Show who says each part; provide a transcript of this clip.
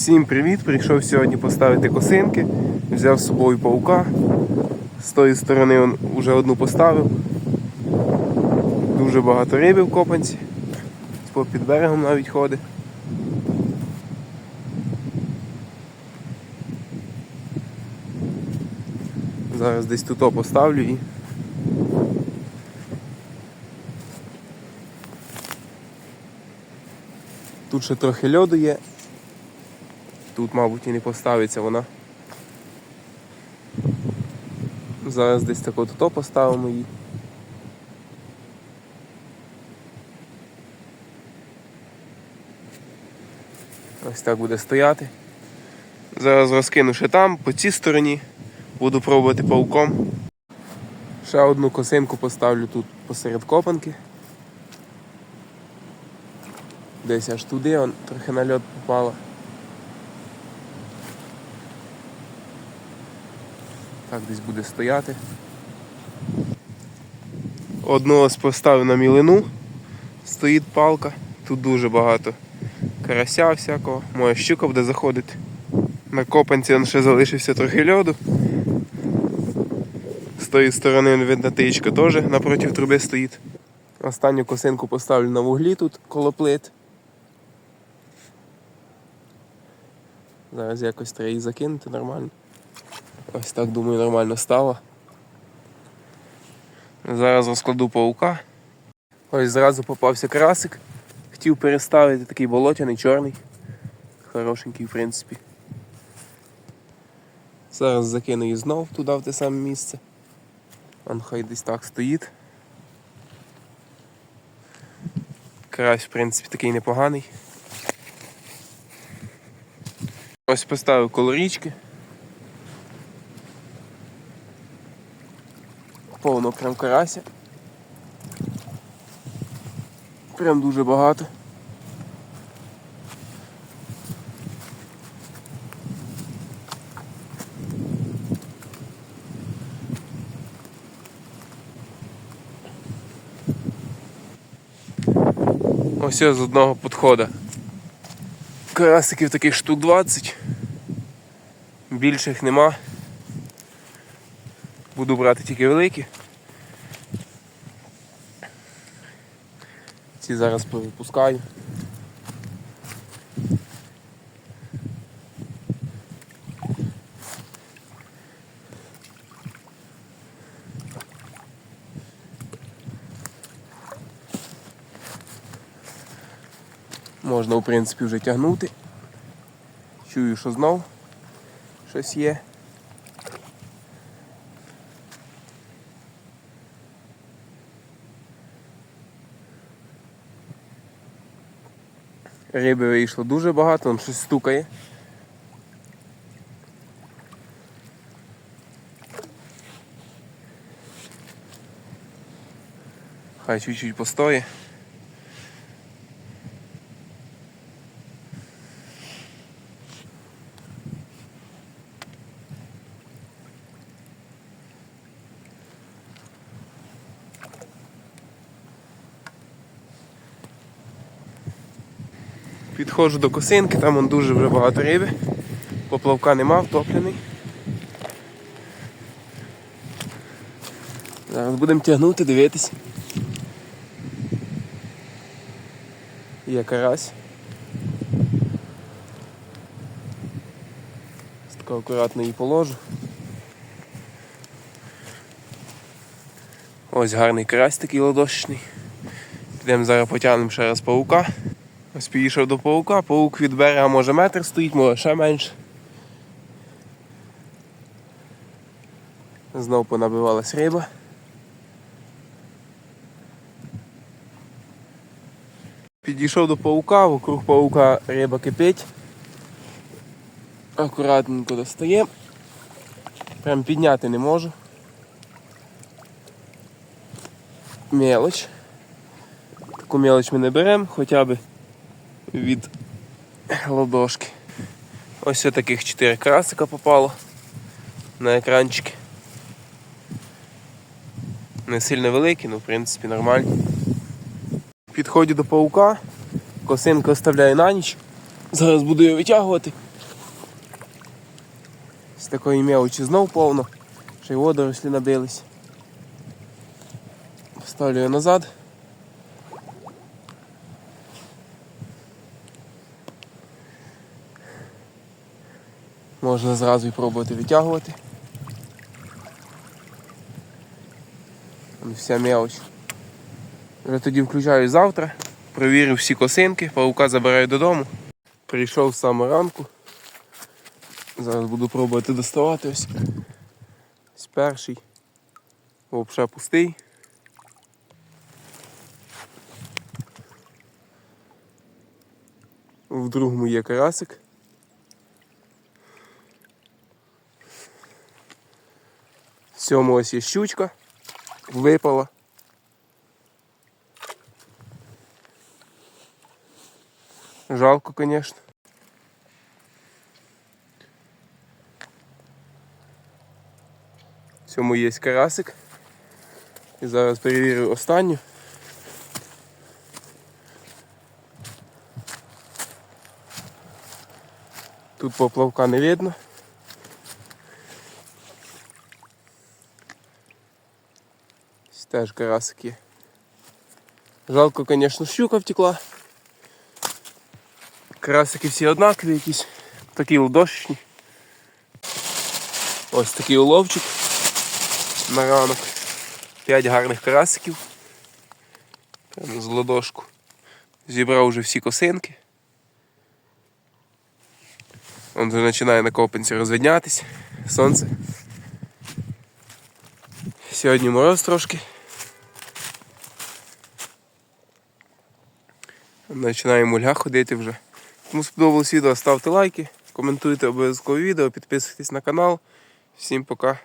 Speaker 1: Всім привіт! Прийшов сьогодні поставити косинки. Взяв з собою паука. З тої сторони он вже одну поставив. Дуже багато риби в копанці. Під берегом навіть ходить. Зараз десь тут поставлю і. Тут ще трохи льоду є. Тут, мабуть, і не поставиться вона. Зараз десь так от поставимо її. Ось так буде стояти. Зараз розкину ще там, по цій стороні. Буду пробувати пауком. Ще одну косинку поставлю тут посеред копанки. Десь аж туди, он трохи на льот попало. Так десь буде стояти. Одну ось поставив на мілину, стоїть палка, тут дуже багато карася всякого, моя щука буде заходити. На копанці он ще залишився трохи льоду. З тої сторони видно таєчка теж напроти труби стоїть. Останню косинку поставлю на вуглі тут коло плит. Зараз якось треба її закинути нормально. Ось так думаю нормально стало. Зараз розкладу паука. Ось зразу попався красик. Хотів переставити такий болотяний, чорний. Хорошенький, в принципі. Зараз закину її знов туди, в те саме місце. Он хай десь так стоїть. Карась, в принципі, такий непоганий. Ось поставив коло річки. Повно прям карася. Прям дуже багато. Ось з одного підходу. Карасиків таких штук 20. Більших нема. Буду брати тільки великі. Ці зараз повипускаю. Можна, в принципі, вже тягнути. Чую, що знов щось є. Риби вийшло дуже багато, там щось стукає. Хай чуть-чуть постоє. Підходжу до косинки, там он дуже вже багато риби. Поплавка нема, втоплений. Зараз будемо тягнути, дивитись. Є карась. Тако акуратно її положу. Ось гарний карась такий ладошечний. Підемо зараз потягнемо ще раз паука. Ось підійшов до паука, паук від берега може метр стоїть, може ще менше. Знов понабивалась риба. Підійшов до паука, вокруг паука риба кипить. Акуратненько достає. Прям підняти не можу. Мелоч. Таку мелоч ми не беремо, хоча б від ладошки. Ось таких 4 красика попало на екранчики. Не сильно великі, але в принципі нормальні. Підходжу до паука, косинку оставляю на ніч. Зараз буду його витягувати З такої мелочі знов повно. Ще й водорослі набились. Поставлю його назад. Можна зразу і пробувати витягувати. Вся мелоч. Вже тоді включаю завтра. Провірив всі косинки, паука забираю додому. Прийшов саме ранку. Зараз буду пробувати доставати ось. Ось перший. Взагалі пустий. В другому є карасик. цьому ось є щучка. Випала. Жалко, конечно. В цьому є карасик. І зараз перевірю останню. Тут поплавка не видно. Теж карасик є. Жалко, звісно, щука втекла. Карасики всі однакові якісь, такі ладошечні. Ось такий уловчик на ранок. П'ять гарних карасиків. Прямо з ладошку. Зібрав вже всі косинки. Он вже починає на копанці розвиднятись. Сонце. Сьогодні мороз трошки. Починає мульга ходити вже. Кому сподобалось відео, ставте лайки, коментуйте обов'язково відео, підписуйтесь на канал. Всім пока.